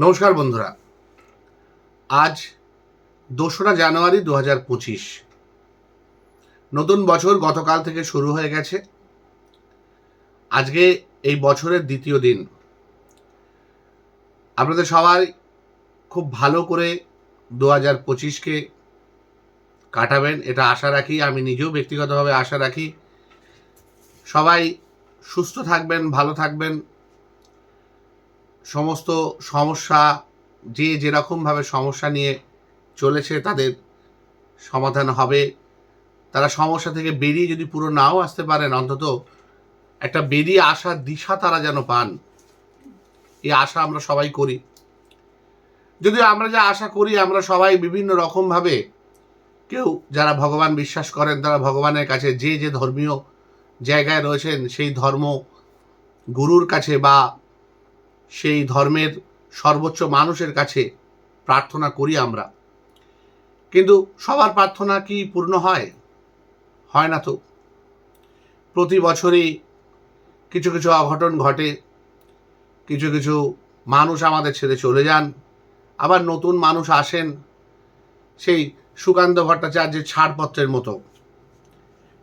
নমস্কার বন্ধুরা। আজ দোসরা জানুয়ারি দু হাজার পঁচিশ। নতুন বছর গতকাল থেকে শুরু হয়ে গেছে। আজকে এই বছরের দ্বিতীয় দিন। আপনাদের সবাই খুব ভালো করে দু হাজার পঁচিশকে কাটাবেন, এটা আশা রাখি। আমি নিজেও ব্যক্তিগতভাবে আশা রাখি। সবাই সুস্থ থাকবেন, ভালো থাকবেন। সমস্ত সমস্যা, যে যেরকমভাবে সমস্যা নিয়ে চলেছে তাদের সমাধান হবে। তারা সমস্যা থেকে বেরিয়ে যদি পুরো নাও আসতে পারেন, অন্তত একটা বেরিয়ে আসার দিশা তারা যেন পান। এই আশা আমরা সবাই করি। যদিও আমরা যা আশা করি, আমরা সবাই বিভিন্ন রকমভাবে কেউ যারা ভগবান বিশ্বাস করেন, তারা ভগবানের কাছে যে যে ধর্মীয় জায়গায় রয়েছেন, সেই ধর্ম গুরুর কাছে বা সেই ধর্মের সর্বোচ্চ মানুষের কাছে প্রার্থনা করি আমরা। কিন্তু সবার প্রার্থনা কি পূর্ণ হয়? হয় না তো। প্রতি বছরই কিছু কিছু অঘটন ঘটে, কিছু কিছু মানুষ আমাদের ছেড়ে চলে যান, আবার নতুন মানুষ আসেন সেই সুকান্ত ভট্টাচার্যের ছাড়পত্রের মতো।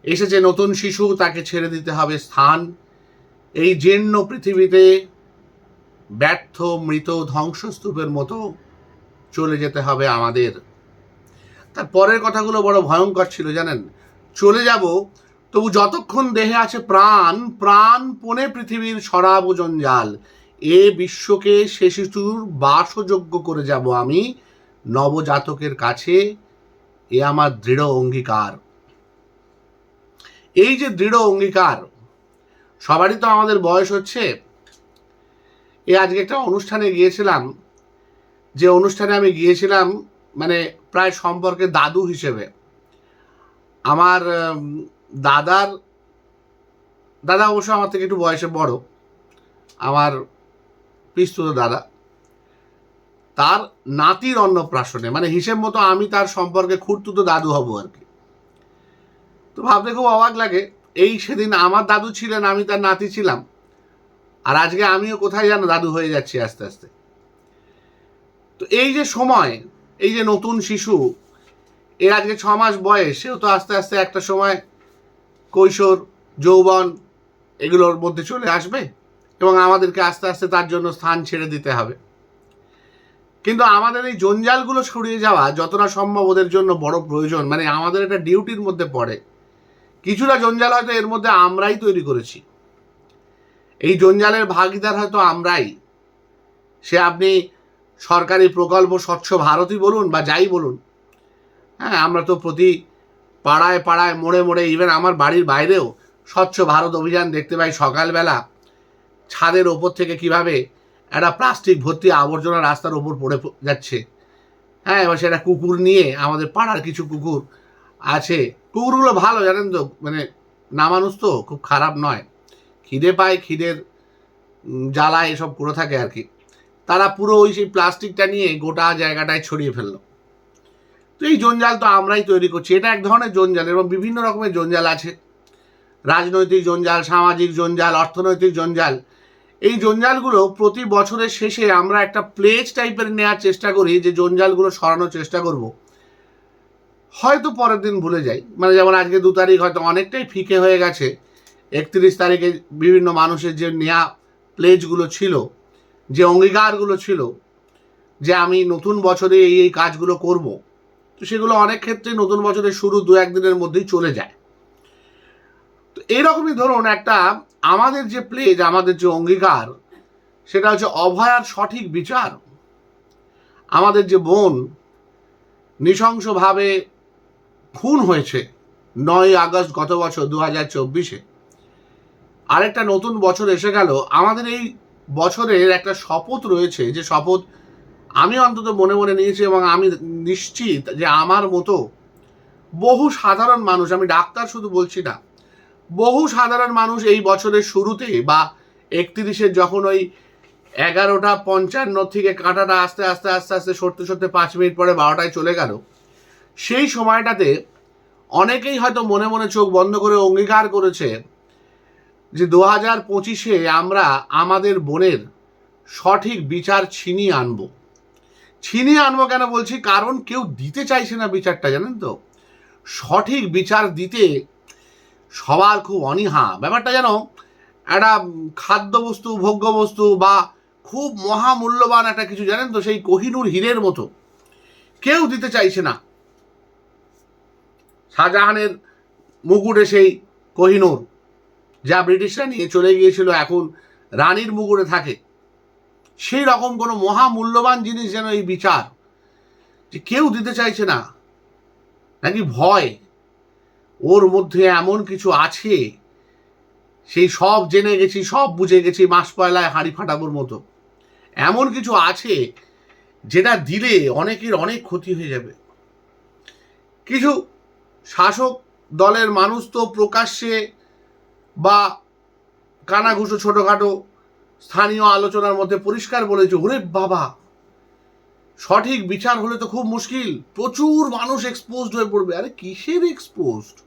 এসেছে নতুন শিশু, তাকে ছেড়ে দিতে হবে স্থান। এই জীর্ণ পৃথিবীতে ব্যর্থ মৃত ধ্বংসস্তূপের মতো চলে যেতে হবে আমাদের। তার পরের কথাগুলো বড় ভয়ঙ্কর ছিল, জানেন? চলে যাব, তবু যতক্ষণ দেহে আছে প্রাণ প্রাণ পনে পৃথিবীর সরাব জঞ্জাল এ বিশ্বকে সে শিশুর বাসযোগ্য করে যাব আমি নবজাতকের কাছে। এ আমার দৃঢ় অঙ্গীকার। এই যে দৃঢ় অঙ্গীকার, সবারই তো আমাদের বয়স হচ্ছে। এ আজকে একটা অনুষ্ঠানে গিয়েছিলাম। যে অনুষ্ঠানে আমি গিয়েছিলাম মানে প্রায় সম্পর্কে দাদু হিসেবে। আমার দাদার, দাদা অবশ্য আমার থেকে একটু বয়সে বড়। আমার পিস্তুত দাদা। তার নাতির অন্নপ্রাশনে মানে হিসেব মতো আমি তার সম্পর্কে খুঁড়তুতো দাদু হব আর কি। তো ভাবতে খুব অবাক লাগে, এই সেদিন আমার দাদু ছিলেন, আমি তার নাতি ছিলাম। আর আজকে আমিও কোথায় যেন দাদু হয়ে যাচ্ছি আস্তে আস্তে। তো এই যে সময়, এই যে নতুন শিশু, এর আজকে ছ মাস বয়স, সেও তো আস্তে আস্তে একটা সময় কৈশোর, যৌবন এগুলোর মধ্যে চলে আসবে এবং আমাদেরকে আস্তে আস্তে তার জন্য স্থান ছেড়ে দিতে হবে। কিন্তু আমাদের এই জঞ্জালগুলো সরিয়ে যাওয়া যতটা সম্ভব ওদের জন্য বড় প্রয়োজন মানে আমাদের একটা ডিউটির মধ্যে পড়ে। কিছুটা জঞ্জাল হয়তো এর মধ্যে আমরাই তৈরি করেছি। এই জঞ্জালের ভাগিদার হয়তো আমরাই। সে আপনি সরকারি প্রকল্প স্বচ্ছ ভারতই বলুন বা যাই বলুন। হ্যাঁ আমরা তো প্রতি পাড়ায় পাড়ায় মোড়ে মোড়ে ইভেন আমার বাড়ির বাইরেও স্বচ্ছ ভারত অভিযান দেখতে পাই সকালবেলা। ছাদের ওপর থেকে কীভাবে একটা প্লাস্টিক ভর্তি আবর্জনা রাস্তার ওপর পড়ে যাচ্ছে। হ্যাঁ এবার সেটা কুকুর নিয়ে আমাদের পাড়ার কিছু কুকুর আছে। কুকুরগুলো ভালো জানেন তো মানে না মানুষ তো, খুব খারাপ নয়। খিদে পায়, খিদের জ্বালা এসব করে থাকে আর কি। তারা পুরো ওই সেই প্লাস্টিকটা নিয়ে গোটা জায়গাটায় ছড়িয়ে ফেলল। তো এই জঞ্জাল তো আমরাই তৈরি করছি। এটা এক ধরনের জঞ্জাল এবং বিভিন্ন রকমের জঞ্জাল আছে। রাজনৈতিক জঞ্জাল, সামাজিক জঞ্জাল, অর্থনৈতিক জঞ্জাল। এই জঞ্জালগুলো প্রতি বছরের শেষে আমরা একটা প্লেজ টাইপের নেওয়ার চেষ্টা করি যে জঞ্জালগুলো সরানোর চেষ্টা করব। হয়তো পরের দিন ভুলে যাই। মানে যেমন আজকে দু তারিখ হয়তো অনেকটাই ফিকে হয়ে গেছে। একত্রিশ তারিখে বিভিন্ন মানুষের যে নেয়া প্লেজগুলো ছিল, যে অঙ্গীকারগুলো ছিল, যে আমি নতুন বছরে এই এই কাজগুলো করব, তো সেগুলো অনেক ক্ষেত্রে নতুন বছরের শুরু দু একদিনের মধ্যেই চলে যায়। তো এইরকমই ধরুন একটা আমাদের যে প্লেজ আমাদের যে অঙ্গীকার, সেটা হচ্ছে অভয়ার সঠিক বিচার। আমাদের যে বোন নৃশংসভাবে খুন হয়েছে নয় আগস্ট গত বছর দু হাজার চব্বিশে। আরেকটা নতুন বছর এসে গেল। আমাদের এই বছরের একটা শপথ রয়েছে, যে শপথ আমি অন্তত মনে মনে নিয়েছি এবং আমি নিশ্চিত যে আমার মতো বহু সাধারণ মানুষ, আমি ডাক্তার শুধু বলছি না, বহু সাধারণ মানুষ এই বছরের শুরুতে বা একত্রিশের যখন ওই এগারোটা পঞ্চান্ন থেকে কাঁটাটা আস্তে আস্তে আস্তে আস্তে সরতে সরতে পাঁচ মিনিট পরে বারোটায় চলে গেল, সেই সময়টাতে অনেকেই হয়তো মনে মনে চোখ বন্ধ করে অঙ্গীকার করেছে যে দু হাজার পঁচিশে আমরা আমাদের বোনের সঠিক বিচার ছিনিয়ে আনব। ছিনিয়ে আনব কেন বলছি? কারণ কেউ দিতে চাইছে না বিচারটা, জানেন তো? সঠিক বিচার দিতে সবার খুব অনীহা। ব্যাপারটা যেন একটা খাদ্যবস্তু, ভোগ্যবস্তু বা খুব মহামূল্যবান একটা কিছু, জানেন তো? সেই কোহিনুর হীরের মতো কেউ দিতে চাইছে না। শাহজাহানের মুকুটে সেই কোহিনুর যা ব্রিটিশরা নিয়ে চলে গিয়েছিল, এখন রানীর মুগুরে থাকে। সেই রকম কোনো মহামূল্যবান জিনিস যেন এই বিচার, যে কেউ দিতে চাইছে না, নাকি ভয়। ওর মধ্যে এমন কিছু আছে, সেই সব জেনে গেছি, সব বুঝে গেছি মাস পয়লায় হাঁড়ি ফাটাবোর মতো। এমন কিছু আছে, যেটা দিলে অনেকের অনেক ক্ষতি হয়ে যাবে। কিছু শাসক দলের মানুষ তো প্রকাশ্যে বা কানাঘুষো ছোটোখাটো স্থানীয় আলোচনার মধ্যে পরিষ্কার বলেছে, ওরে বাবা! সঠিক বিচার হলে তো খুব মুশকিল। প্রচুর মানুষ এক্সপোজড হয়ে পড়বে। আরে কিসের এক্সপোজড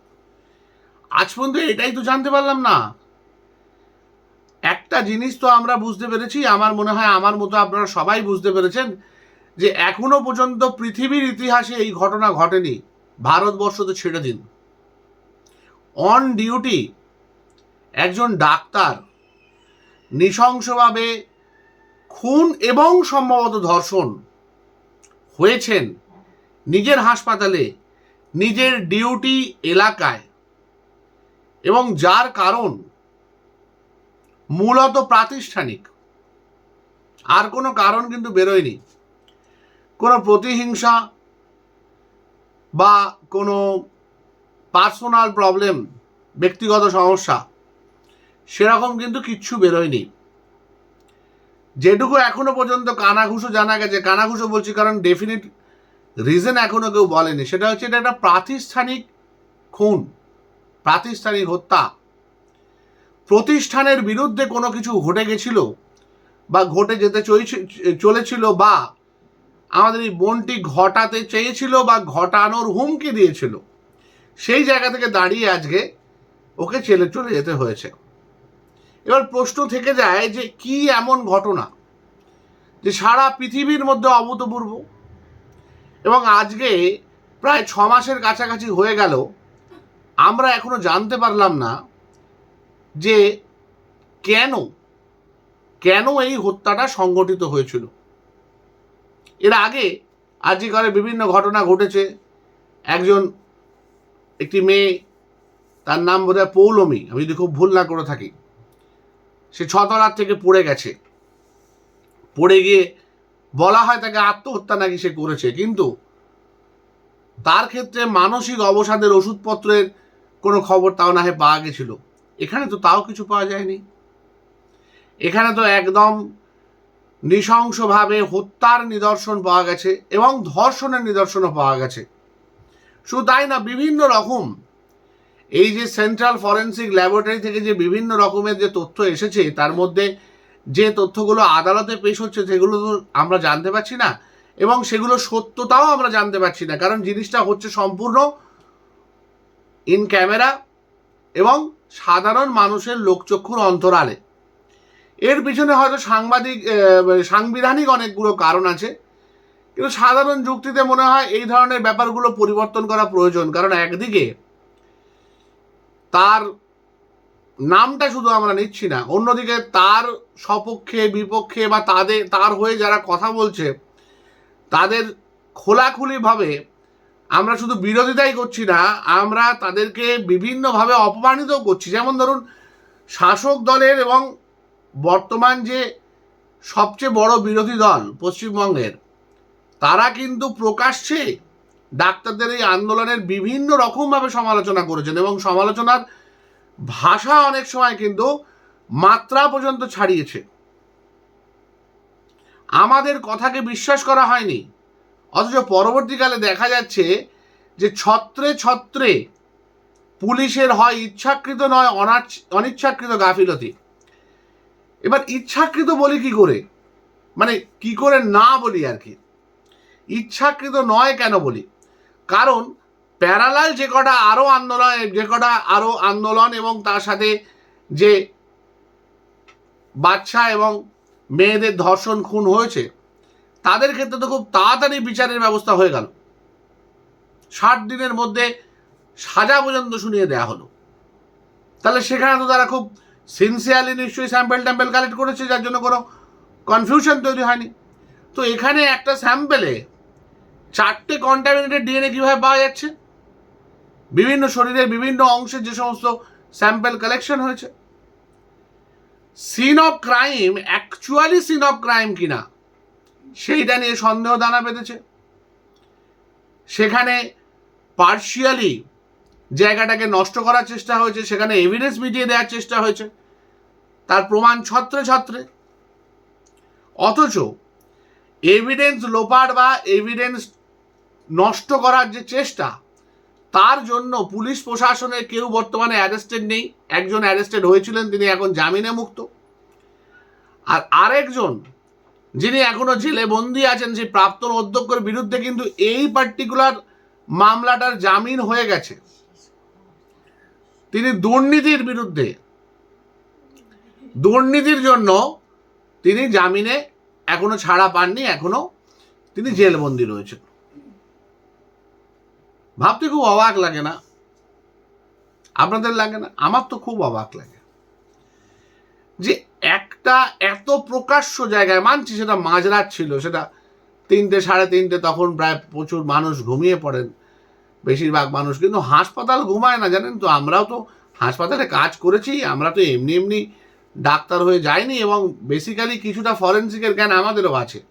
আজ পর্যন্ত এটাই তো জানতে পারলাম না। একটা জিনিস তো আমরা বুঝতে পেরেছি, আমার মনে হয় আমার মতো আপনারা সবাই বুঝতে পেরেছেন, যে এখনও পর্যন্ত পৃথিবীর ইতিহাসে এই ঘটনা ঘটেনি। ভারতবর্ষ তো ছেড়ে দিন। অন ডিউটি একজন ডাক্তার নৃশংসভাবে খুন এবং সম্ভবত ধর্ষণ হয়েছেন নিজের হাসপাতালে, নিজের ডিউটি এলাকায় এবং যার কারণ মূলত প্রাতিষ্ঠানিক। আর কোনো কারণ কিন্তু বেরোয়নি। কোনো প্রতিহিংসা বা কোনো পার্সোনাল প্রবলেম, ব্যক্তিগত সমস্যা সেরকম কিন্তু কিচ্ছু বেরোয়নি। যেটুকু এখনও পর্যন্ত কানাঘুষো জানা গেছে, কানাঘুষো বলছি কারণ ডেফিনিট রিজন এখনও কেউ বলেনি। সেটা হচ্ছে এটা একটা প্রাতিষ্ঠানিক খুন, প্রাতিষ্ঠানিক হত্যা। প্রতিষ্ঠানের বিরুদ্ধে কোনো কিছু ঘটে গেছিল বা ঘটে যেতে চলেছিল বা আমাদের এই বোনটি ঘটাতে চেয়েছিল বা ঘটানোর হুমকি দিয়েছিল, সেই জায়গা থেকে দাঁড়িয়ে আজকে ওকে ছেলে চলে যেতে হয়েছে। এবার প্রশ্ন থেকে যায় যে কি এমন ঘটনা যে সারা পৃথিবীর মধ্যে অভূতপূর্ব? এবং আজকে প্রায় ছ মাসের কাছাকাছি হয়ে গেল, আমরা এখনও জানতে পারলাম না যে কেন কেন এই হত্যাটা সংগঠিত হয়েছিল। এর আগে আজিকালে বিভিন্ন ঘটনা ঘটেছে। একজন একটি মেয়ে, তার নাম বোধহয় পৌলমী, আমি যদি খুব ভুল না করে থাকি। সে ছতলার থেকে পড়ে গেছে। পড়ে গিয়ে বলা হয় তাকে আত্মহত্যা নাকি সে করেছে, কিন্তু তার ক্ষেত্রে মানসিক অবসাদের ওষুধপত্রের কোনো খবর তাও না হয় পাওয়া গেছিল। এখানে তো তাও কিছু পাওয়া যায়নি। এখানে তো একদম নৃশংসভাবে হত্যার নিদর্শন পাওয়া গেছে এবং ধর্ষণের নিদর্শনও পাওয়া গেছে। শুধু তাই না, বিভিন্ন রকম এই যে সেন্ট্রাল ফরেন্সিক ল্যাবরেটরি থেকে যে বিভিন্ন রকমের যে তথ্য এসেছে, তার মধ্যে যে তথ্যগুলো আদালতে পেশ হচ্ছে, সেগুলো তো আমরা জানতে পারছি না। এবং সেগুলো সত্যতাও আমরা জানতে পারছি না, কারণ জিনিসটা হচ্ছে সম্পূর্ণ ইন ক্যামেরা এবং সাধারণ মানুষের লোকচক্ষুর অন্তরালে। এর পিছনে হয়তো সাংবাদিক সাংবিধানিক অনেকগুলো কারণ আছে, কিন্তু সাধারণ যুক্তিতে মনে হয় এই ধরনের ব্যাপারগুলো পরিবর্তন করা প্রয়োজন, কারণ একদিকে তার নামটা শুধু আমরা নিচ্ছি না, অন্যদিকে তার সপক্ষে, বিপক্ষে বা তাদের, তার হয়ে যারা কথা বলছে, তাদের খোলাখুলিভাবে আমরা শুধু বিরোধিতাই করছি না, আমরা তাদেরকে বিভিন্নভাবে অপমানিতও করছি। যেমন ধরুন, শাসক দলের এবং বর্তমান যে সবচেয়ে বড় বিরোধী দল পশ্চিমবঙ্গের, তারা কিন্তু প্রকাশ্যে ডাক্তারদের এই আন্দোলনের বিভিন্ন রকমভাবে সমালোচনা করেছেন এবং সমালোচনার ভাষা অনেক সময় কিন্তু মাত্রা পর্যন্ত ছাড়িয়েছে। আমাদের কথাকে বিশ্বাস করা হয়নি। অথচ পরবর্তীকালে দেখা যাচ্ছে যে ছত্রে ছত্রে পুলিশের হয় ইচ্ছাকৃত নয় অনাচ- অনিচ্ছাকৃত গাফিলতি। এবার ইচ্ছাকৃত বলি কি করে? মানে কি করে না বলি আর কি? ইচ্ছাকৃত নয় কেন বলি? কারণ প্যারালাল যে কটা আরও আন্দোলন, যে কটা আরও আন্দোলন এবং তার সাথে যে বাচ্চা এবং মেয়েদের ধর্ষণ খুন হয়েছে, তাদের ক্ষেত্রে তো খুব তাড়াতাড়ি বিচারের ব্যবস্থা হয়ে গেল। ষাট দিনের মধ্যে সাজা পর্যন্ত শুনিয়ে দেওয়া হলো। তাহলে সেখানে তো তারা খুব সিনসিয়ারলি নিশ্চয়ই স্যাম্পেল ট্যাম্পেল কালেক্ট করেছে, যার জন্য কোনো কনফিউশন তৈরি হয়নি। তো এখানে একটা স্যাম্পেলে চারটে কন্টামিনেটেড ডিএনএ কীভাবে পাওয়া যাচ্ছে? বিভিন্ন শরীরের বিভিন্ন অংশের যে সমস্ত স্যাম্পেল কালেকশন হয়েছে। Scene of crime actually scene of crime কিনা? সেইটা নিয়ে সন্দেহ দানা বেঁধেছে। সেখানে পার্শিয়ালি জায়গাটাকে নষ্ট করার চেষ্টা হয়েছে, সেখানে এভিডেন্স মিটিয়ে দেওয়ার চেষ্টা হয়েছে। তার প্রমাণ ছত্রে ছত্রে। অথচ এভিডেন্স লোপার বা এভিডেন্স নষ্ট করার যে চেষ্টা, তার জন্য পুলিশ প্রশাসনের কেউ বর্তমানে অ্যারেস্টেড নেই। একজন অ্যারেস্টেড হয়েছিলেন, তিনি এখন জামিনে মুক্ত। আর আরেকজন, যিনি এখনও জেলে বন্দি আছেন সেই প্রাক্তন অধ্যক্ষের বিরুদ্ধে কিন্তু এই পার্টিকুলার মামলাটার জামিন হয়ে গেছে। তিনি দুর্নীতির বিরুদ্ধে, দুর্নীতির জন্য তিনি জামিনে এখনও ছাড়া পাননি, এখনও তিনি জেলবন্দি রয়েছেন। ভাবতে খুব অবাক লাগে না। আপনাদের লাগে না? আমার তো খুব অবাক লাগে। যে একটা এত প্রকাশ্য জায়গায় মানছি, সেটা মাঝরাত ছিল, সেটা তিনটে, সাড়ে তিনটে, তখন প্রায় প্রচুর মানুষ ঘুমিয়ে পড়েন, বেশিরভাগ মানুষ, কিন্তু হাসপাতাল ঘুমায় না, জানেন তো? আমরাও তো হাসপাতালে কাজ করেছি, আমরা তো এমনি এমনি ডাক্তার হয়ে যাইনি এবং বেসিক্যালি কিছুটা ফরেন্সিকের জ্ঞান আমাদেরও আছে।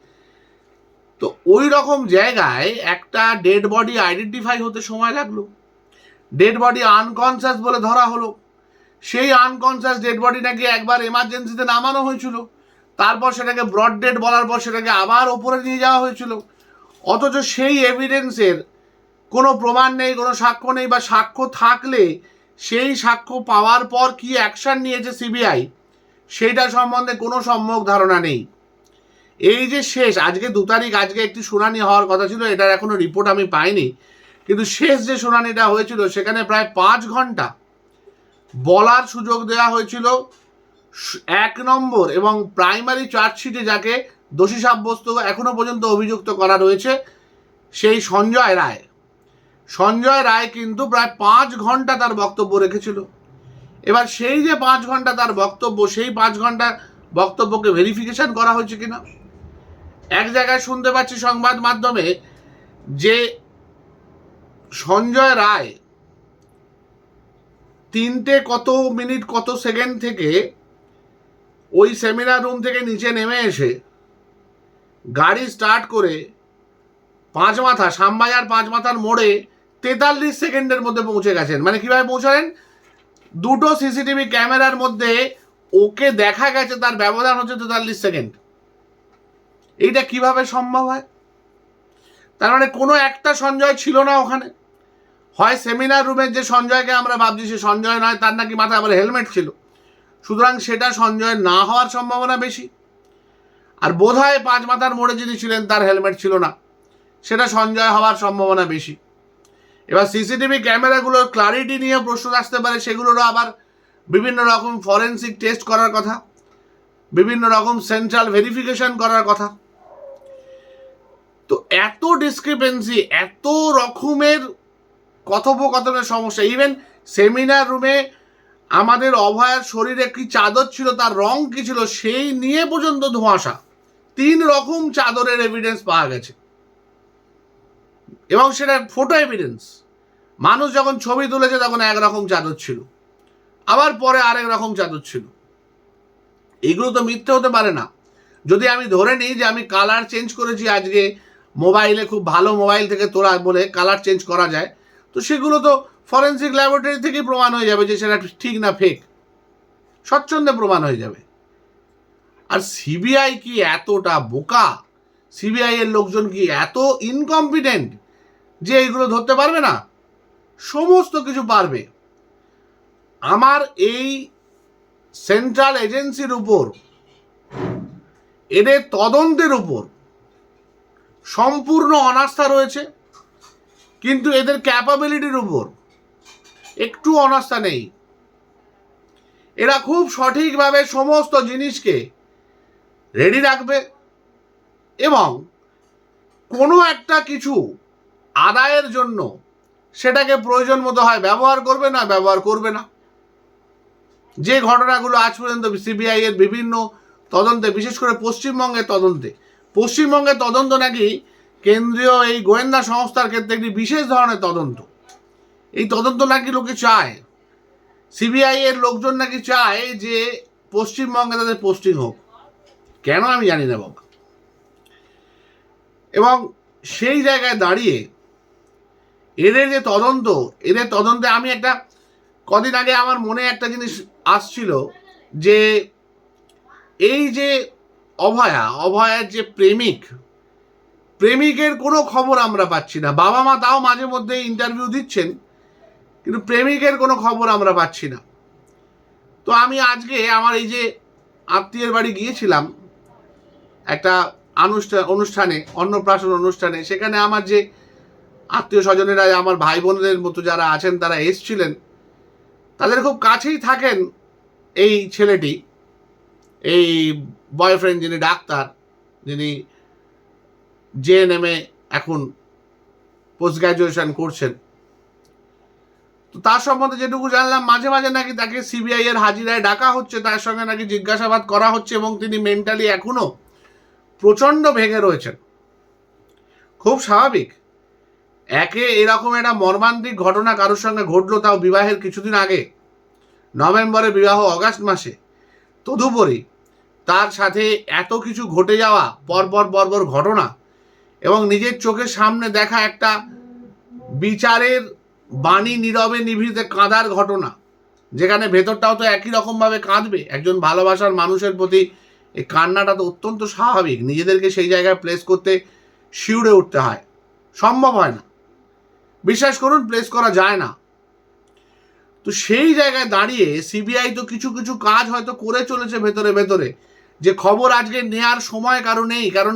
তো ওই রকম জায়গায় একটা ডেড বডি আইডেন্টিফাই হতে সময় লাগল। ডেড বডি আনকনসিয়াস বলে ধরা হলো। সেই আনকনসিয়াস ডেড বডি নাকি একবার এমার্জেন্সিতে নামানো হয়েছিল। তারপর সেটাকে ব্রড ডেড বলার পর সেটাকে আবার ওপরে নিয়ে যাওয়া হয়েছিল। অথচ সেই এভিডেন্সের কোনো প্রমাণ নেই, কোনো সাক্ষ্য নেই বা সাক্ষ্য থাকলে সেই সাক্ষ্য পাওয়ার পর কি অ্যাকশন নিয়েছে সিবিআই সেইটা সম্বন্ধে কোনো সম্যক ধারণা নেই। এই যে শেষ, আজকে দু তারিখ, আজকে একটি শুনানি হওয়ার কথা ছিল, এটার এখনও রিপোর্ট আমি পাইনি। কিন্তু শেষ যে শুনানিটা হয়েছিল, সেখানে প্রায় পাঁচ ঘণ্টা বলার সুযোগ দেওয়া হয়েছিল। এক নম্বর এবং প্রাইমারি চার্জশিটে যাকে দোষী সাব্যস্ত এখনও পর্যন্ত অভিযুক্ত করা রয়েছে, সেই সঞ্জয় রায়। সঞ্জয় রায় কিন্তু প্রায় পাঁচ ঘণ্টা তার বক্তব্য রেখেছিল। এবার সেই যে পাঁচ ঘণ্টা তার বক্তব্য, সেই পাঁচ ঘণ্টা বক্তব্যকে ভেরিফিকেশন করা হয়েছে কিনা? জায়গায় শুনতে পাচ্ছি সংবাদ মাধ্যমে যে সঞ্জয় রায় তিনটে কত মিনিট, কত সেকেন্ড থেকে ওই সেমিনার রুম থেকে নিচে নেমে এসে গাড়ি স্টার্ট করে পাঁচ মাথা শ্যামবাজার পাঁচ মাথার মোড়ে তেতাল্লিশ সেকেন্ডের মধ্যে পৌঁছে গেছেন। মানে কীভাবে পৌঁছালেন? দুটো সিসিটিভি ক্যামেরার মধ্যে ওকে দেখা গেছে, তার ব্যবধান হচ্ছে তেতাল্লিশ সেকেন্ড। এইটা কীভাবে সম্ভব হয়? তার মানে কোনো একটা সঞ্জয় ছিল না ওখানে। হয় সেমিনার রুমের যে সঞ্জয়কে আমরা ভাবছি, সে সঞ্জয় নয়, তার নাকি মাথায় আবার হেলমেট ছিল। সুতরাং সেটা সঞ্জয় না হওয়ার সম্ভাবনা বেশি। আর বোধ হয় পাঁচ মাথার মোড়ে যিনি ছিলেন, তার হেলমেট ছিল না। সেটা সঞ্জয় হওয়ার সম্ভাবনা বেশি। এবার সিসিটিভি ক্যামেরাগুলোর ক্লারিটি নিয়ে প্রশ্ন আসতে পারে, সেগুলোরও আবার বিভিন্ন রকম ফরেন্সিক টেস্ট করার কথা, বিভিন্ন রকম সেন্ট্রাল ভেরিফিকেশন করার কথা। তো এত ডিসক্রিপেন্সি এত রকমের কথোপকথনের সমস্যা। ইভেন সেমিনার রুমে আমাদের অভয়ার শরীরে কি চাদর ছিল, তার রং কি ছিল, সেই নিয়ে পর্যন্ত ধোঁয়াশা। তিন রকম চাদরের এভিডেন্স পাওয়া গেছে। এবং সেটা ফটো এভিডেন্স মানুষ যখন ছবি তুলেছে, তখন একরকম চাদর ছিল। আবার পরে আরেক রকম চাদর ছিল। এগুলো তো মিথ্যে হতে পারে না। যদি আমি ধরে নিই যে আমি কালার চেঞ্জ করেছি আজকে মোবাইলে খুব ভালো মোবাইল থেকে তোলা বলে কালার চেঞ্জ করা যায়। তো সেগুলো তো ফরেন্সিক ল্যাবরেটরি থেকেই প্রমাণ হয়ে যাবে যে সেটা ঠিক না ফেক স্বচ্ছন্দে প্রমাণ হয়ে যাবে। আর সিবিআই কি এতটা বোকা? সিবিআই এর লোকজন কি এত ইনকম্পিটেন্ট যে এইগুলো ধরতে পারবে না? সমস্ত কিছু পারবে। আমার এই সেন্ট্রাল এজেন্সির উপর, এদের তদন্তের উপর সম্পূর্ণ অনাস্থা রয়েছে, কিন্তু এদের ক্যাপাবিলিটির উপর একটু অনাস্থা নেই। এরা খুব সঠিকভাবে সমস্ত জিনিসকে রেডি রাখবে এবং কোনো একটা কিছু আদায়ের জন্য সেটাকে প্রয়োজন মতো হয় ব্যবহার করবে না, ব্যবহার করবে না। যে ঘটনাগুলো আজ পর্যন্ত সিবিআই এর বিভিন্ন তদন্তে, বিশেষ করে পশ্চিমবঙ্গের তদন্তে পশ্চিমবঙ্গের তদন্ত নাকি কেন্দ্রীয় এই গোয়েন্দা সংস্থার ক্ষেত্রে একটি বিশেষ ধরনের তদন্ত? এই তদন্ত নাকি লোকে চায়? সিবিআই এর লোকজন নাকি চায় যে পশ্চিমবঙ্গে তাদের পোস্টিং হোক? কেন আমি জানি না বাবা। এবং সেই জায়গায় দাঁড়িয়ে এদের যে তদন্ত, এদের তদন্তে আমি একটা কদিন আগে আমার মনে একটা জিনিস আসছিল যে এই যে অভয়া, অভয়ার যে প্রেমিক, প্রেমিকের কোনো খবর আমরা পাচ্ছি না। বাবা মা তাও মাঝে মধ্যে ইন্টারভিউ দিচ্ছেন, কিন্তু প্রেমিকের কোনো খবর আমরা পাচ্ছি না। তো আমি আজকে আমার এই যে আত্মীয়ের বাড়ি গিয়েছিলাম, একটা অনুষ্ঠান অনুষ্ঠানে, অন্নপ্রাশন অনুষ্ঠানে, সেখানে আমার যে আত্মীয় স্বজনেরা, আমার ভাই বোনদের মতো যারা আছেন, তারা এসছিলেন। তাদের খুব কাছেই থাকেন এই ছেলেটি। এই বয়ফ্রেন্ড যিনি ডাক্তার, যিনি জেএনএমে এখন পোস্ট গ্র্যাজুয়েশন করছেন। তো তার সম্বন্ধে যেটুকু জানলাম, মাঝে মাঝে নাকি তাকে সিবিআই এর হাজিরায় ডাকা হচ্ছে, তার সঙ্গে নাকি জিজ্ঞাসাবাদ করা হচ্ছে এবং তিনি মেন্টালি এখনও প্রচণ্ড ভেঙে রয়েছেন। খুব স্বাভাবিক। একে এরকম একটা মর্মান্তিক ঘটনা কারোর সঙ্গে ঘটলো তাও বিবাহের কিছুদিন আগে, নভেম্বরে বিবাহ, অগাস্ট মাসে। তদুপরি তার সাথে এত কিছু ঘটে যাওয়া পরপর পরপর ঘটনা এবং নিজের চোখের সামনে দেখা একটা বিচারের বাণী নীরবে নিভৃতে কাঁদার ঘটনা, যেখানে ভেতরটাও তো একই রকমভাবে কাঁদবে। একজন ভালোবাসার মানুষের প্রতি এই কান্নাটা তো অত্যন্ত স্বাভাবিক। নিজেদেরকে সেই জায়গায় প্লেস করতে শিউড়ে উঠতে হয়। সম্ভব হয় না। বিশ্বাস করুন প্লেস করা যায় না। তো সেই জায়গায় দাঁড়িয়ে সিবিআই তো কিছু কিছু কাজ হয়তো করে চলেছে ভেতরে ভেতরে। যে খবর আজকে নেয়ার সময় কারও নেই, কারণ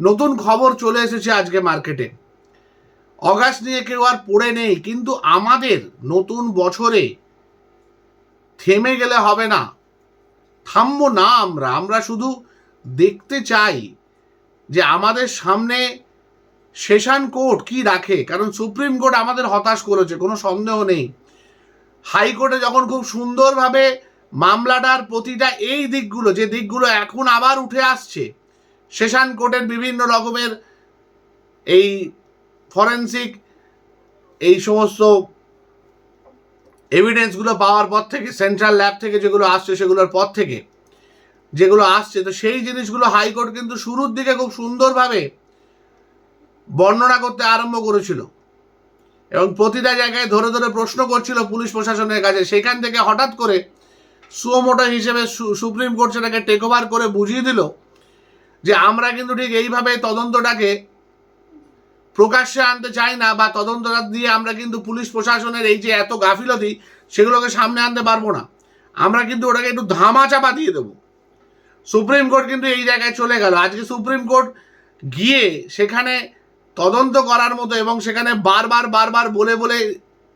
নতুন খবর চলে এসেছে আজকে মার্কেটে। অগাস্ট নিয়ে কেউ আর পড়ে নেই, কিন্তু আমাদের নতুন বছরে থেমে গেলে হবে না। থামবো না আমরা আমরা শুধু দেখতে চাই যে আমাদের সামনে সেশন কোর্ট কি রাখে, কারণ সুপ্রিম কোর্ট আমাদের হতাশ করেছে, কোনো সন্দেহ নেই। হাইকোর্টে যখন খুব সুন্দরভাবে মামলাটার প্রতিটা এই দিকগুলো, যে দিকগুলো এখন আবার উঠে আসছে, সেশন কোর্টের বিভিন্ন রকমের এই ফরেন্সিক এই সমস্ত এভিডেন্সগুলো পাওয়ার পর থেকে সেন্ট্রাল ল্যাব থেকে যেগুলো আসছে, সেগুলোর পর থেকে যেগুলো আসছে, তো সেই জিনিসগুলো হাইকোর্ট কিন্তু শুরুর দিকে খুব সুন্দরভাবে বর্ণনা করতে আরম্ভ করেছিল। এবং প্রতিটা জায়গায় ধরে ধরে প্রশ্ন করছিল পুলিশ প্রশাসনের কাছে। সেখান থেকে হঠাৎ করে সুমোটো হিসেবে সুপ্রিম কোর্ট সেটাকে টেক ওভার করে বুঝিয়ে দিল যে আমরা কিন্তু ঠিক এইভাবে তদন্তটাকে প্রকাশ্যে আনতে চাই না বা তদন্তটা দিয়ে আমরা কিন্তু পুলিশ প্রশাসনের এই যে এত গাফিলতি সেগুলোকে সামনে আনতে পারব না। আমরা কিন্তু ওটাকে একটু ধামা চাপা দিয়ে দেবো। সুপ্রিম কোর্ট কিন্তু এই জায়গায় চলে গেল। আজকে সুপ্রিম কোর্ট গিয়ে সেখানে তদন্ত করার মতো এবং সেখানে বারবার বারবার বলে বলে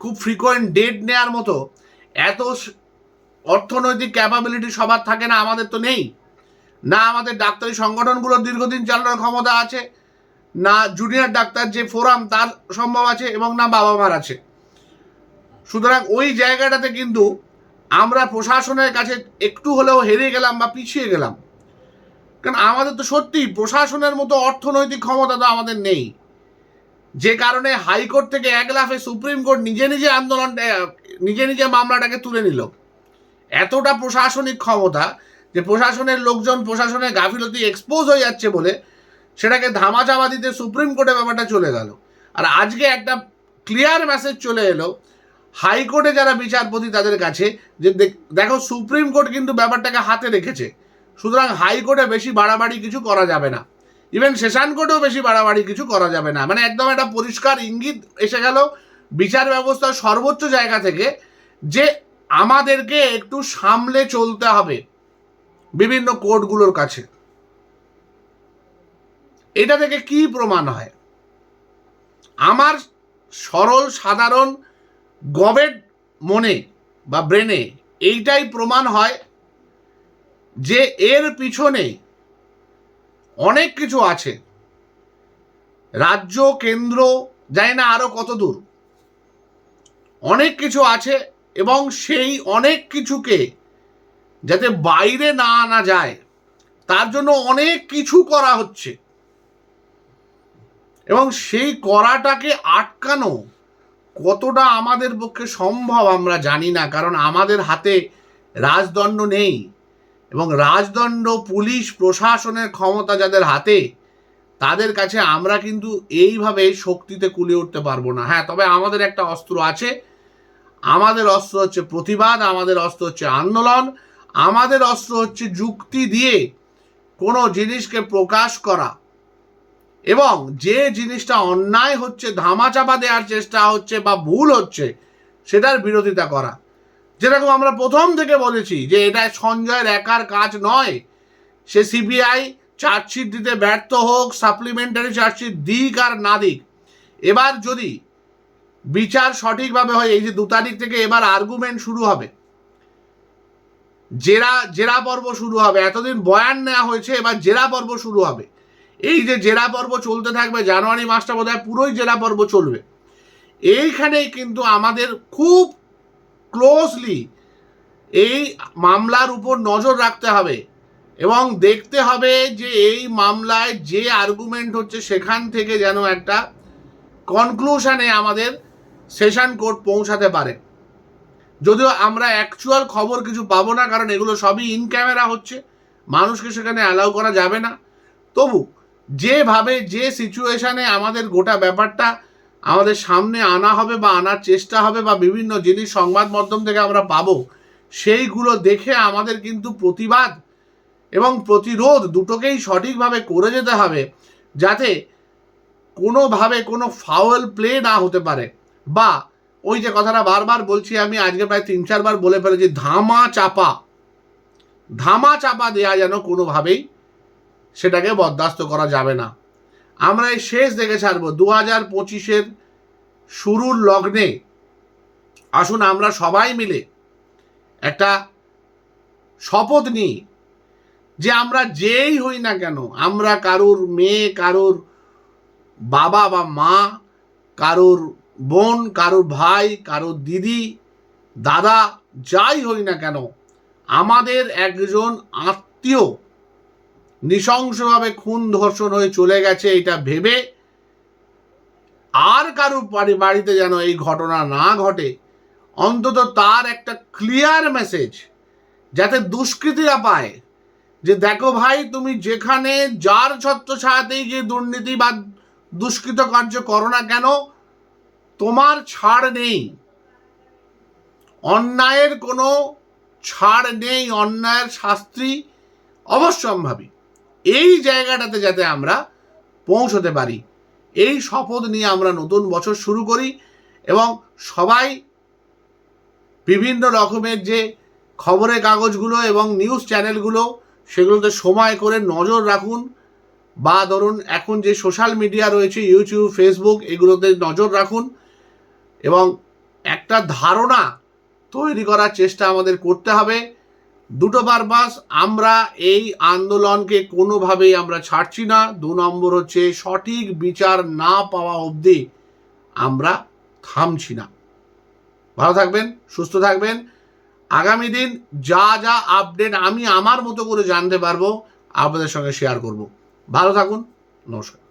খুব ফ্রিকোয়েন্ট ডেট নেওয়ার মতো এত অর্থনৈতিক ক্যাপাবিলিটি সবার থাকে না, আমাদের তো নেই। না আমাদের ডাক্তারি সংগঠনগুলোর দীর্ঘদিন চালানোর ক্ষমতা আছে, না জুনিয়র ডাক্তার যে ফোরাম তার সম্ভব আছে এবং না বাবা মার আছে। সুতরাং ওই জায়গাটাতে কিন্তু আমরা প্রশাসনের কাছে একটু হলেও হেরে গেলাম বা পিছিয়ে গেলাম। কারণ আমাদের তো সত্যি প্রশাসনের মতো অর্থনৈতিক ক্ষমতা তো আমাদের নেই। যে কারণে হাইকোর্ট থেকে এক লাফে সুপ্রিম কোর্ট নিজে নিজে আন্দোলন নিজে নিজে মামলাটাকে তুলে নিল। এতটা প্রশাসনিক ক্ষমতা যে প্রশাসনের লোকজন প্রশাসনের গাফিলতি এক্সপোজ হয়ে যাচ্ছে বলে সেটাকে ধামাচাপা দিতে সুপ্রিম কোর্টে ব্যাপারটা চলে গেল। আর আজকে একটা ক্লিয়ার মেসেজ চলে এলো, হাইকোর্টে যারা বিচারপতি তাদের কাছে যে দেখো সুপ্রিম কোর্ট কিন্তু ব্যাপারটাকে হাতে রেখেছে। সুতরাং হাইকোর্টে বেশি বাড়াবাড়ি কিছু করা যাবে না। ইভেন কোর্টেও বেশি বাড়াবাড়ি কিছু করা যাবে না। মানে একদম একটা পরিষ্কার ইঙ্গিত এসে গেল বিচার ব্যবস্থার সর্বোচ্চ জায়গা থেকে যে আমাদেরকে একটু সামলে চলতে হবে বিভিন্ন কোর্টগুলোর কাছে। এটা থেকে কি প্রমাণ হয়? আমার সরল, সাধারণ, গবেট মনে বা ব্রেনে এইটাই প্রমাণ হয় যে এর পিছনে অনেক কিছু আছে। রাজ্য, কেন্দ্র যায় না আরও কত দূর। অনেক কিছু আছে এবং সেই অনেক কিছুকে যাতে বাইরে না আনা যায়, তার জন্য অনেক কিছু করা হচ্ছে। এবং সেই করাটাকে আটকানো কতটা আমাদের পক্ষে সম্ভব আমরা জানি না, কারণ আমাদের হাতে রাজদণ্ড নেই। এবং রাজদণ্ড, পুলিশ, প্রশাসনের ক্ষমতা যাদের হাতে, তাদের কাছে আমরা কিন্তু এইভাবে শক্তিতে কুলিয়ে উঠতে পারব না। হ্যাঁ তবে আমাদের একটা অস্ত্র আছে। আমাদের অস্ত্র হচ্ছে প্রতিবাদ, আমাদের অস্ত্র হচ্ছে আন্দোলন, আমাদের অস্ত্র হচ্ছে যুক্তি দিয়ে কোনো জিনিসকে প্রকাশ করা। এবং যে জিনিসটা অন্যায় হচ্ছে, ধামাচাপা দেওয়ার চেষ্টা হচ্ছে বা ভুল হচ্ছে, সেটার বিরোধিতা করা। যেরকম আমরা প্রথম থেকে বলেছি যে এটা সঞ্জয়ের একার কাজ নয়। সে সিবিআই চার্জশিট দিতে ব্যর্থ হোক সাপ্লিমেন্টারি চার্জশিট দিক আর না দিক। এবার যদি বিচার সঠিকভাবে হয়, এই যে দু তারিখ থেকে এবার আর্গুমেন্ট শুরু হবে। জেরা জেরা পর্ব শুরু হবে। এতদিন বয়ান নেওয়া হয়েছে, এবার জেরা পর্ব শুরু হবে। এই যে জেরা পর্ব চলতে থাকবে, জানুয়ারি মাসটা বোধ হয় পুরোই জেরা পর্ব চলবে। এইখানেই কিন্তু আমাদের খুব ক্লোজলি এই মামলার উপর নজর রাখতে হবে এবং দেখতে হবে যে এই মামলায় যে আর্গুমেন্ট হচ্ছে সেখান থেকে যেন একটা কনক্লুশনে আমাদের সেশন কোর্ট পৌঁছাতে পারে। যদিও আমরা অ্যাকচুয়াল খবর কিছু পাবো না, কারণ এগুলো সবই ইন ক্যামেরা হচ্ছে, মানুষকে সেখানে অ্যালাউ করা যাবে না। তবু যেভাবে যে সিচুয়েশানে আমাদের গোটা ব্যাপারটা আমাদের সামনে আনা হবে বা আনার চেষ্টা হবে বা বিভিন্ন জিনিস সংবাদ মাধ্যম থেকে আমরা পাবো, সেইগুলো দেখে আমাদের কিন্তু প্রতিবাদ এবং প্রতিরোধ দুটোকেই সঠিকভাবে করে যেতে হবে যাতে কোনোভাবে কোনো ফাউল প্লে না হতে পারে। বা ওই যে কথাটা বারবার বলছি আমি, আজকে প্রায় তিন চারবার বলে ফেলেছি, ধামা চাপা। ধামা চাপা দেওয়া যেন কোনোভাবেই সেটাকে বরদাস্ত করা যাবে না। আমরা এই শেষ দেখে ছাড়বো। দু হাজার পঁচিশের শুরুর লগ্নে আসুন আমরা সবাই মিলে একটা শপথ নিই যে আমরা যেই হই না কেন, আমরা কারুর মেয়ে, কারুর বাবা বা মা, কারুর বোন, কারুর ভাই, কারুর দিদি, দাদা, যাই হই না কেন, আমাদের একজন আত্মীয় নৃশংসভাবে খুন ধর্ষণ হয়ে চলে গেছে, এটা ভেবে আর বাড়ি, বাড়িতে যেন এই ঘটনা না ঘটে, অন্তত তার একটা ক্লিয়ার মেসেজ যাতে দুষ্কৃতীরা পায় যে, দেখো ভাই, তুমি যেখানে যার ছত্র ছায়াতেই যে দুর্নীতি বা দুষ্কৃত কার্য করো না কেন, তোমার ছাড় নেই। অন্যায়ের কোনো ছাড় নেই, অন্যায়ের শাস্ত্রী অবশ্যম্ভাবী। এই জায়গাটাতে যাতে আমরা পৌঁছতে পারি। এই শপথ নিয়ে আমরা নতুন বছর শুরু করি এবং সবাই বিভিন্ন রকমের যে খবরের কাগজগুলো এবং নিউজ চ্যানেলগুলো, সেগুলোতে সময় করে নজর রাখুন বা ধরুন এখন যে সোশ্যাল মিডিয়া রয়েছে, ইউটিউব, ফেসবুক, এগুলোতে নজর রাখুন এবং একটা ধারণা তৈরি করার চেষ্টা আমাদের করতে হবে। দুটো পারপাস আমরা এই আন্দোলনকে কোনোভাবেই আমরা ছাড়ছি না। দু নম্বর হচ্ছে, সঠিক বিচার না পাওয়া অবধি আমরা থামছি না। ভালো থাকবেন, সুস্থ থাকবেন। আগামী দিন যা যা আপডেট আমি আমার মতো করে জানতে পারব, আপনাদের সঙ্গে শেয়ার করব। ভালো থাকুন, নমস্কার।